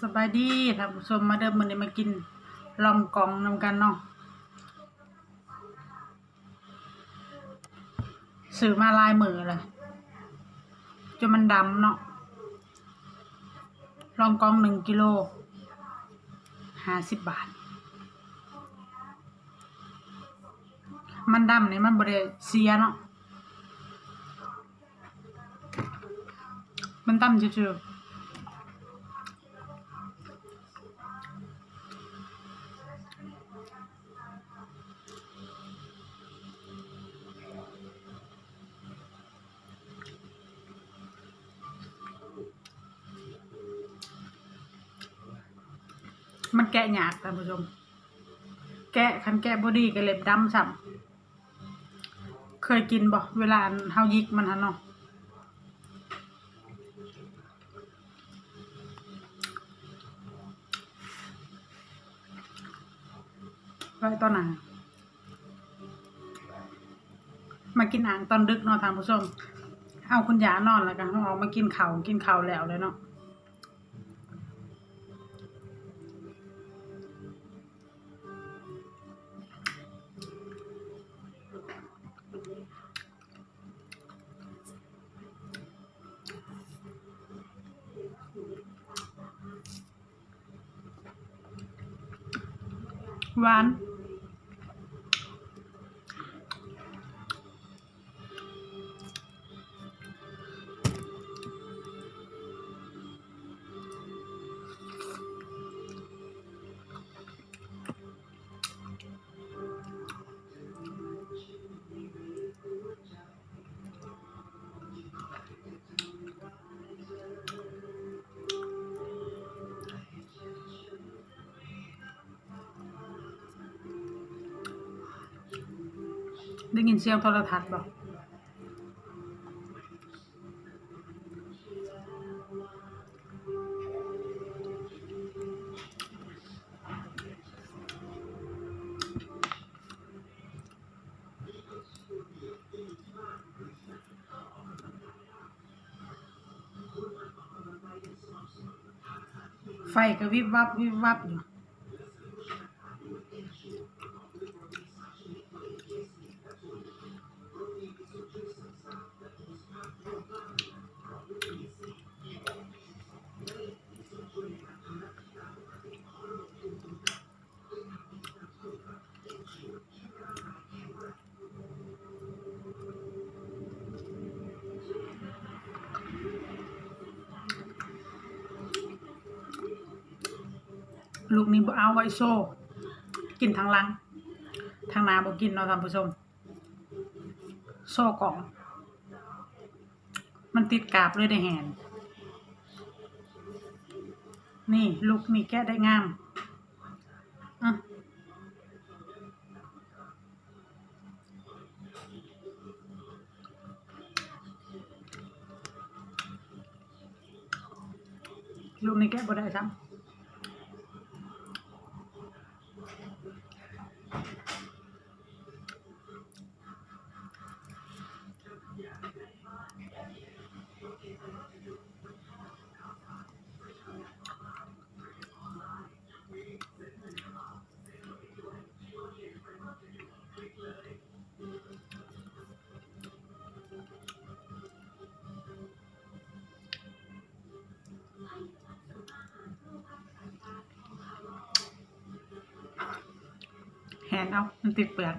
สบายดีท่านผู้ชมมาเดิมมือนี้มากินลองกองนำกันเนาะซื้อมาลายมือเลยจนมันดำเนาะลองกองหนึ่งกิโลห้าสิบบาท มันดำเนี่ยมันบริเสียเนาะมันดำจืดๆ มันแกะยากท่านผู้ชม แกะคันแกะบอดีก็เล็บดำซ้ำเคยกินบ่เวลาเฮายิกมันฮะเนาะไว้ตอนไหนมากินอ่างตอนดึกเนาะท่านผู้ชม เอาคุณยานอนแล้วกันเอามากินเขากินเขาแล้วเลยเนาะ ห ได้ยินเสียงโทรทัศน์บ่ไฟก็วิบวับวิบวับอยู่ ลูกนี้บ่เอาไว้โซ่กินทางลัง ทางนาบ่กินเนาะท่านผู้ชม โซ่กล่อง มันติดกาบเลยได้แหนนี่ลูกนี่แกะได้งามอะลูกนี่แกะบ่ได้ซ้ำ นเอามันติดเปลือก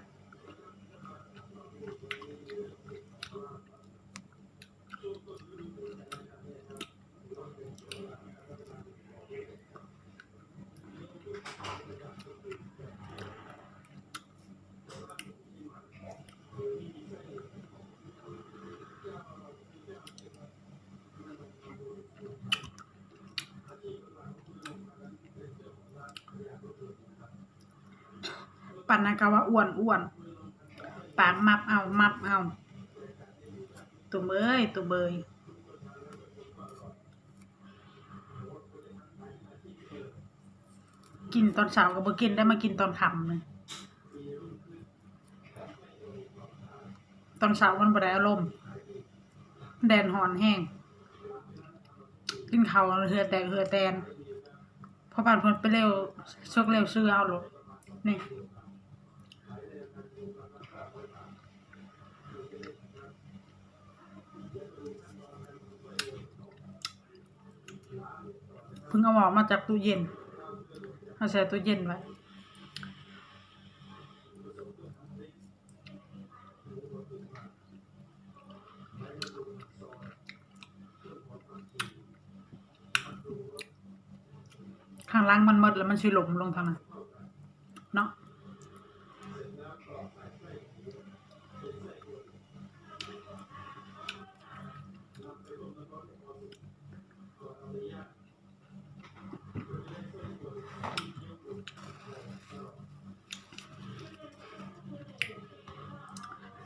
ปันนากาว่าอ้วนอ้วนปากมับเอามับเอาตัวเบยตัวเบยกินตอนเช้าก็บ่กินได้มากินตอนค่ำเลยตอนเช้ามันบ่ได้อารมณ์แดนหอนแห้งกินเขาเหือแตกเหือแตนพอผ่านเพิ่นไปเร็วซกเร็วซื้อเอาโลดนี่ เพิ่งเอาออกมาจากตู้เย็นเอาใส่ตู้เย็นไว้ข้างล่างมันมดแล้วมันสิหลมลงทางนั้นเนาะ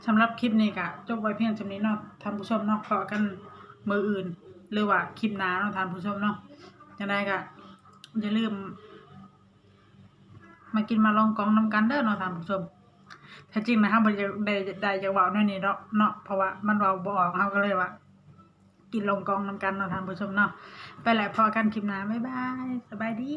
สำหรับคลิปนี้ก็จบไว้เพียงจำนี้เนาะท่านผู้ชมเนาะพอกันมืออื่น หรือว่าคลิปหน้าเนาะท่านผู้ชมเนาะยังไงก็อย่าลืม มากินมาลองกองน้ำกันเด้อเนาะท่านผู้ชมแท้จริงนะครับบ่ได้ได้ได้จะเว้าแนวนี้เนาะเนาะเพราะว่ามันเว้าบออกเฮาก็เลยว่ากินลองกองน้ำกันเนาะท่านผู้ชมเนาะไปแหล้วพอกันคลิปหน้าบ๊ายบายสบายดี